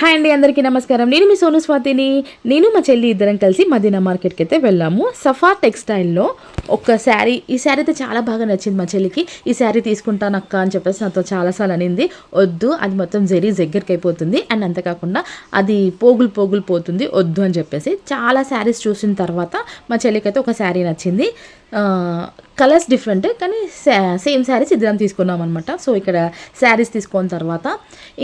Hi అండి అందరికీ నమస్కారం. నేను మీ సోను స్వాతిని. నేను మా చెల్లి ఇద్దరం కలిసి మదీనా మార్కెట్కి అయితే వెళ్ళాము. సఫా టెక్స్టైల్లో ఒక శారీ ఈ శారీ అయితే చాలా బాగా నచ్చింది మా చెల్లికి. ఈ శారీ తీసుకుంటాను అక్క అని చెప్పేసి నాతో చాలాసార్లు అనింది. వద్దు అది మొత్తం జరీ దగ్గరికి అయిపోతుంది. అండ్ అంతేకాకుండా అది పోగులు పోగులు పోతుంది. వద్దు అని చెప్పేసి చాలా శారీస్ చూసిన తర్వాత మా చెల్లికి అయితే ఒక శారీ నచ్చింది. కలర్స్ డిఫరెంట్ కానీ సేమ్ శారీస్ ఇద్దరం తీసుకున్నాం అనమాట సో ఇక్కడ శారీస్ తీసుకున్న తర్వాత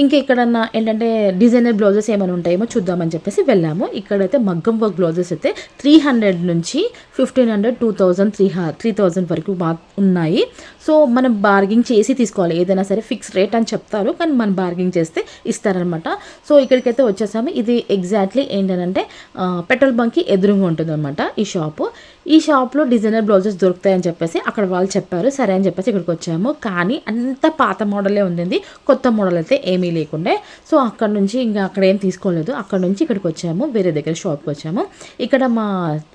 ఇంకా ఇక్కడన్నా ఏంటంటే డిజైనర్ బ్లౌజెస్ ఏమైనా ఉంటాయేమో చూద్దామని చెప్పేసి వెళ్ళాము. ఇక్కడైతే మగ్గం వర్క్ బ్లౌజెస్ అయితే త్రీ హండ్రెడ్ నుంచి fifteen hundred two thousand three three thousand వరకు బా ఉన్నాయి. సో మనం బార్గింగ్ చేసి తీసుకోవాలి. ఏదైనా సరే ఫిక్స్ రేట్ అని చెప్తారు కానీ మనం బార్గింగ్ చేస్తే ఇస్తారనమాట సో ఇక్కడికైతే వచ్చేసాము. ఇది ఎగ్జాక్ట్లీ ఏంటంటే పెట్రోల్ బంక్కి ఎదురుగా ఉంటుంది అనమాట ఈ షాపు ఈ షాప్లో డిజైనర్ బ్లౌజెస్ దొరుకుతాయని చెప్పేసి అక్కడ వాళ్ళు చెప్పారు. సరే అని చెప్పేసి ఇక్కడికి వచ్చాము. కానీ అంత పాత మోడలే ఉంది కొత్త మోడల్ అయితే ఏమీ లేకుండే. సో అక్కడ నుంచి ఇంకా అక్కడ ఏం తీసుకోలేదు. అక్కడ నుంచి ఇక్కడికి వచ్చాము. వేరే దగ్గర షాప్కి వచ్చాము. ఇక్కడ మా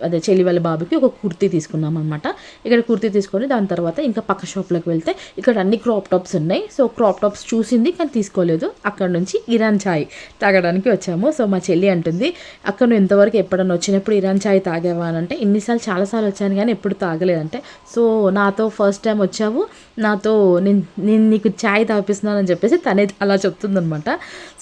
అదే చెల్లి వాళ్ళ బాబుకి ఒక కుర్తీ తీసుకున్నాం అనమాట ఇక్కడ కుర్తీ తీసుకొని దాని తర్వాత ఇంకా పక్క షాప్లోకి వెళ్తే ఇక్కడ అన్ని క్రాప్ టాప్స్ ఉన్నాయి. సో క్రాప్ టాప్స్ చూసింది కానీ తీసుకోలేదు. అక్కడ నుంచి ఇరాన్ ఛాయ్ తాగడానికి వచ్చాము. సో మా చెల్లి అంటుంది అక్కడ నువ్వు ఇంతవరకు ఎప్పుడన్నా వచ్చినప్పుడు ఇరాన్ ఛాయ్ తాగావా? అని అంటే ఇన్నిసార్లు చాలాసార్లు వచ్చాను కానీ ఎప్పుడు తాగలేదంటే సో నాతో ఫస్ట్ టైం వచ్చావు. నాతో నేను నేను నీకు ఛాయ్ తాపిస్తున్నానని చెప్పేసి తనే అలా చెప్తుందనమాట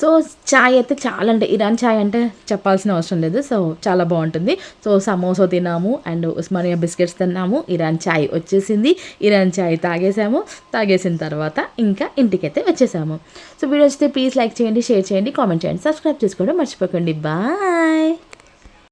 సో ఛాయ్ అయితే చాలా అంటే ఇరాన్ ఛాయ్ అంటే చెప్పాల్సిన అవసరం లేదు. సో చాలా బాగుంటుంది. సో సమోసా తిన్నాము అండ్ ఉస్మానియా బిస్కెట్స్ తిన్నాము. ఇరాన్ ఛాయ్ వచ్చేసింది. ఇరాన్ ఛాయ్ తాగేసాము. తాగేసిన తర్వాత ఇంకా ఇంటికైతే వచ్చేసాము. సో వీడియో వస్తే ప్లీజ్ లైక్ చేయండి షేర్ చేయండి కామెంట్ చేయండి సబ్స్క్రైబ్ చేసుకోవడం మర్చిపోకండి. బాయ్